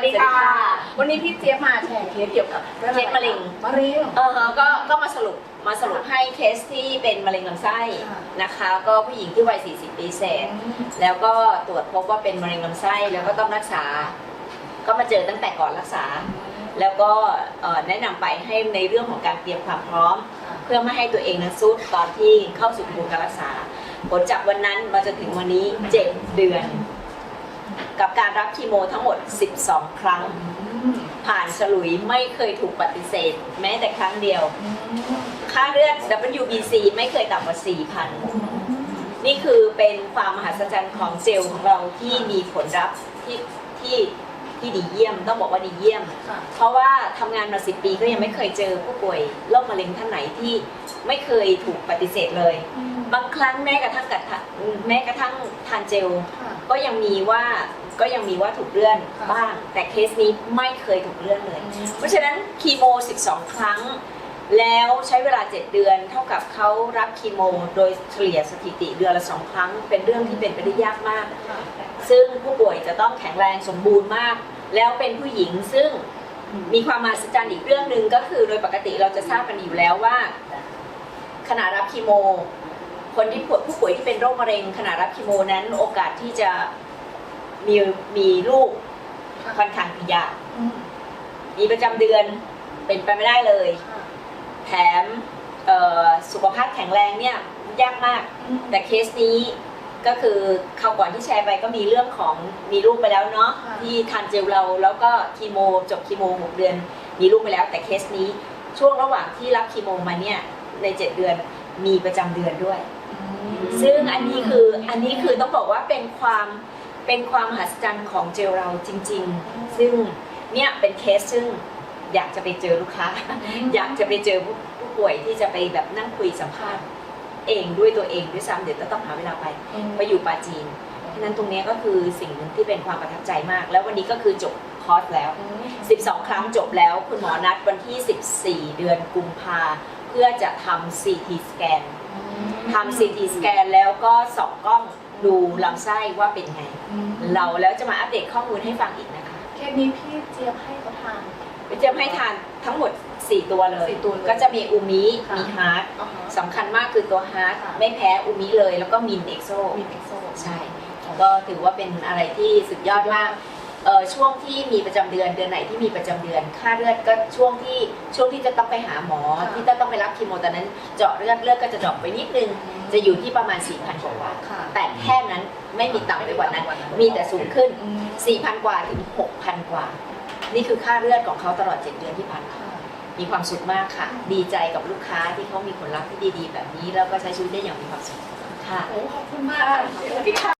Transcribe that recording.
สวัสดีค่ะ วันนี้พี่เจี๊ยบมาแชร์เคสเกี่ยวกับองอไเคสมะเร็งมะเร็งเออฮะก็ก็มาสรุปมาสรุปให้เคสที่เป็นมะเร็งลำไส้ค่ะนะคะ ก็ผู้หญิงที่วัย 40 ปีเศษแล้วก็ตรวจพบว่าเป็นมะเร็งลำไส้แล้วก็ต้องรักษา ก็มาเจอตั้งแต่ก่อนรักษา แล้วก็เอ่อแนะนำไปให้ในเรื่องของการเตรียมความพร้อม เพื่อไม่ให้ตัวเองนั้นซุดตอนที่เข้าสู่กระบวนการรักษา ผลจากวันนั้นมาจนถึงวันนี้ 7 เดือน กับการรับคีโมทั้งหมด 12 ครั้ง ผ่านฉลุยไม่เคยถูกปฏิเสธ แม้แต่ครั้งเดียว ค่าเลือด WBC ไม่เคยต่ำกว่า 4,000 นี่คือเป็นความมหัศจรรย์ของเซลล์ของเราที่มีผลลัพธ์ที่ที่ที่ดีเยี่ยมต้องบอกว่าดีเยี่ยมค่ะเพราะว่าทำงานมาสิปีก็ยังไม่เคยเจอผู้ป่วยโรคมะเร็งท่านไหนที่ไม่เคยถูกปฏิเสธเลย บางครั้งแม้กระทั่งกับทานแม้กระทั่งทานเจลค่ะ ก็ยังมีว่าก็ยังมีว่าถูกเลื่อนค่ะบ้าง แต่เคสนี้ไม่เคยถูกเลื่อนเลย เพราะฉะนั้นคีโม 12 ครั้ง แล้วใช้เวลา 7 เดือน เท่ากับเขารับคีโม โดยเฉลี่ยสถิติเดือนละ 2 ครั้ง เป็นเรื่องที่เป็นไปได้ยากมากค่ะซึ่งผู้ป่วยจะต้องแข็งแรงสมบูรณ์มาก แล้วเป็นผู้หญิงซึ่งมีความมหัศจรรย์อีกเรื่องหนึ่งก็คือโดยปกติเราจะทราบกันอยู่แล้วว่าขณะรับคีโม คนที่ป่วยผู้ป่วยที่เป็นโรคมะเร็งขณะรับคีโมนั้น โอกาสที่จะมีมีลูกค่อนข้างยากอืมมีประจำเดือนเป็นไปไม่ได้เลยค่ะแถมเอ่อสุขภาพแข็งแรงเนี่ยยากมากอืมแต่เคสนี้ก็คือคราวก่อนที่แชร์ไปก็มีเรื่องของมีลูกไปแล้วเนาะค่ะที่ทานเจลเราแล้วก็คีโมจบคีโมหกเดือน มีลูกไปแล้ว แต่เคสนี้ช่วงระหว่างที่รับคีโมมาเนี่ยใน7เดือนมีประจำเดือนด้วย ซึ่งอันนี้คืออันนี้คือต้องบอกว่าเป็นความเป็นความมหัศจรรย์ของเจลเราจริง ๆ ซึ่งเนี่ยเป็นเคสซึ่งอยากจะไปเจอลูกค้า อยากจะไปเจอผู้ผู้ป่วยที่จะไปแบบนั่งคุยสัมภาษณ์เองด้วยตัวเองด้วยซ้ำเดี๋ยวจะต้องหาเวลาไปไปอยู่ปาจีนฉะนั้นตรงเนี้ยก็คือสิ่งหนึ่งที่เป็นความประทับใจมาก แล้ววันนี้ก็คือจบคอร์สแล้ว 12 ครั้งจบแล้วคุณหมอนัดวันที่ 14 เดือนกุมภาเพื่อจะทำ CT สแกน ทำ CT สแกนแล้วก็ส่องกล้องดูลำไส้ว่าเป็นไงเราแล้วจะมาอัปเดตข้อมูลให้ฟังอีกนะคะเคสนี้พี่เจี๊ยบให้เขาทานวิจะให้ทานทั้งหมด 4 ตัวเลยสี่ตัวเลยก็จะมีอูมิค่ะ มีฮาร์ดอ๋อฮะ สำคัญมากคือตัวฮาร์ดค่ะ ไม่แพ้อูมิเลย แล้วก็มินเอ็กโซมีเอ็กโซ ใช่ก็ถือว่าเป็นอะไรที่สุดยอดมาก เอ่อช่วงที่มีประจำเดือนเดือนไหนที่มีประจำเดือน ค่าเลือดก็ช่วงที่ช่วงที่จะต้องไปหาหมอ ค่ะ ที่จะต้องไปรับคีโมตอนนั้น เจาะเลือดเลือดก็จะดรอปไปนิดนึง จะอยู่ที่ประมาณ 4,000กว่าค่ะ แต่แค่นั้นไม่มีต่ำไปกว่านั้น มีแต่สูงขึ้น อืม4,000 กว่าถึง 6,000 กว่า นี่คือค่าเลือดของเขาตลอด 7 เดือนที่ผ่านมา ค่ะ มีความสุขมากค่ะ ดีใจกับลูกค้าที่เขามีผลลัพธ์ที่ดีๆ แบบนี้ แล้วก็ใช้ชีวิตได้อย่างมีความสุขค่ะ โอ้ขอบคุณมากค่ะ